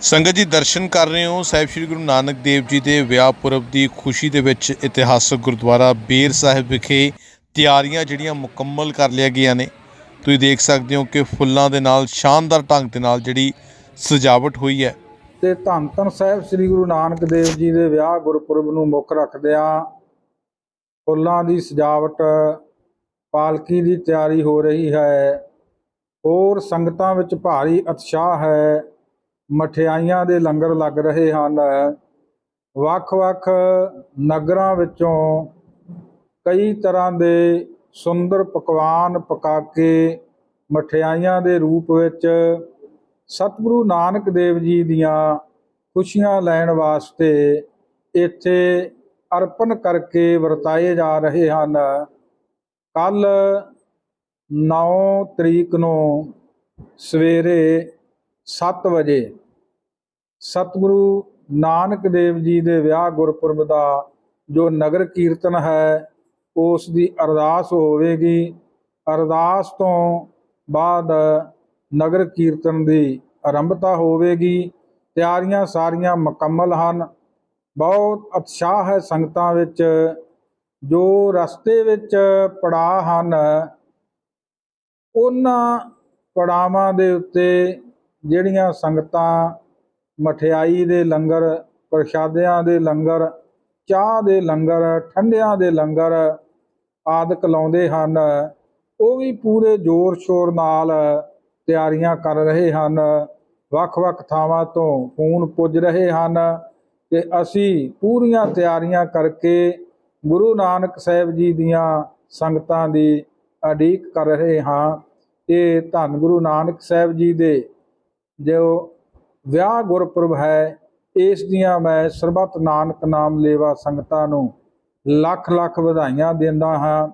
ਸੰਗਤ ਜੀ ਦਰਸ਼ਨ ਕਰ ਰਹੇ ਹੋ। ਸਾਹਿਬ ਸ੍ਰੀ ਗੁਰੂ ਨਾਨਕ ਦੇਵ ਜੀ ਦੇ ਵਿਆਹ ਪੁਰਬ ਦੀ ਖੁਸ਼ੀ ਦੇ ਵਿੱਚ ਇਤਿਹਾਸਕ ਗੁਰਦੁਆਰਾ ਬੇਰ ਸਾਹਿਬ ਵਿਖੇ ਤਿਆਰੀਆਂ ਜਿਹੜੀਆਂ ਮੁਕੰਮਲ ਕਰ ਲਿਆ ਗਈਆਂ ਨੇ। ਤੁਸੀਂ ਦੇਖ ਸਕਦੇ ਹੋ ਕਿ ਫੁੱਲਾਂ ਦੇ ਨਾਲ, ਸ਼ਾਨਦਾਰ ਢੰਗ ਦੇ ਨਾਲ ਜਿਹੜੀ ਸਜਾਵਟ ਹੋਈ ਹੈ। ਤੇ ਧੰਨ ਧੰਨ ਸਾਹਿਬ ਸ੍ਰੀ ਗੁਰੂ ਨਾਨਕ ਦੇਵ ਜੀ ਦੇ ਵਿਆਹ ਗੁਰਪੁਰਬ ਨੂੰ ਮੁੱਖ ਰੱਖਦਿਆਂ ਫੁੱਲਾਂ ਦੀ ਸਜਾਵਟ, ਪਾਲਕੀ ਦੀ ਤਿਆਰੀ ਹੋ ਰਹੀ ਹੈ। ਹੋਰ ਸੰਗਤਾਂ ਵਿੱਚ ਭਾਰੀ ਉਤਸ਼ਾਹ ਹੈ। ਮਠਿਆਈਆਂ ਦੇ ਲੰਗਰ ਲੱਗ ਰਹੇ ਹਨ। ਵੱਖ-ਵੱਖ ਨਗਰਾਂ ਵਿੱਚੋਂ ਕਈ ਤਰ੍ਹਾਂ ਦੇ ਸੁੰਦਰ ਪਕਵਾਨ ਪਕਾ ਕੇ ਮਠਿਆਈਆਂ ਦੇ ਰੂਪ ਵਿੱਚ ਸਤਿਗੁਰੂ ਨਾਨਕ ਦੇਵ ਜੀ ਦੀਆਂ ਖੁਸ਼ੀਆਂ ਲੈਣ ਵਾਸਤੇ ਇੱਥੇ ਅਰਪਣ ਕਰਕੇ ਵਰਤਾਏ ਜਾ ਰਹੇ ਹਨ। ਕੱਲ 9 ਤਰੀਕ ਨੂੰ ਸਵੇਰੇ 7 ਵਜੇ ਸਤਿਗੁਰੂ ਨਾਨਕ ਦੇਵ ਜੀ ਦੇ ਵਿਆਹ ਗੁਰਪੁਰਬ ਦਾ ਜੋ ਨਗਰ ਕੀਰਤਨ ਹੈ, ਉਸ ਦੀ ਅਰਦਾਸ ਹੋਵੇਗੀ। ਅਰਦਾਸ ਤੋਂ ਬਾਅਦ ਨਗਰ ਕੀਰਤਨ ਦੀ ਆਰੰਭਤਾ ਹੋਵੇਗੀ। ਤਿਆਰੀਆਂ ਸਾਰੀਆਂ ਮੁਕੰਮਲ ਹਨ। ਬਹੁਤ ਉਤਸ਼ਾਹ ਹੈ ਸੰਗਤਾਂ ਵਿੱਚ। ਜੋ ਰਸਤੇ ਵਿੱਚ ਪੜਾਅ ਹਨ, ਉਹਨਾਂ ਪੜਾਵਾਂ ਦੇ ਉੱਤੇ ਜਿਹੜੀਆਂ ਸੰਗਤਾਂ ਮਠਿਆਈ ਦੇ ਲੰਗਰ, ਪ੍ਰਸ਼ਾਦਿਆਂ ਦੇ ਲੰਗਰ, ਚਾਹ ਦੇ ਲੰਗਰ, ਠੰਡਿਆਂ ਦੇ ਲੰਗਰ ਆਦਿਕ ਲਾਉਂਦੇ ਹਨ, ਉਹ ਵੀ ਪੂਰੇ ਜ਼ੋਰ ਸ਼ੋਰ ਨਾਲ ਤਿਆਰੀਆਂ ਕਰ ਰਹੇ ਹਨ। ਵੱਖ-ਵੱਖ ਥਾਵਾਂ ਤੋਂ ਫੋਨ ਪੁੱਜ ਰਹੇ ਹਨ ਕਿ ਅਸੀਂ ਪੂਰੀਆਂ ਤਿਆਰੀਆਂ ਕਰਕੇ ਗੁਰੂ ਨਾਨਕ ਸਾਹਿਬ ਜੀ ਦੀਆਂ ਸੰਗਤਾਂ ਦੀ ਉਡੀਕ ਕਰ ਰਹੇ ਹਾਂ। ਇਹ ਧੰਨ ਗੁਰੂ ਨਾਨਕ ਸਾਹਿਬ ਜੀ ਦੇ ਜੋ ਵਿਆਹ ਗੁਰਪੁਰਬ ਹੈ, ਇਸ ਦੀਆਂ ਮੈਂ ਸਰਬੱਤ ਨਾਨਕ ਨਾਮ ਲੇਵਾ ਸੰਗਤਾਂ ਨੂੰ ਲੱਖ ਲੱਖ ਵਧਾਈਆਂ ਦਿੰਦਾ ਹਾਂ।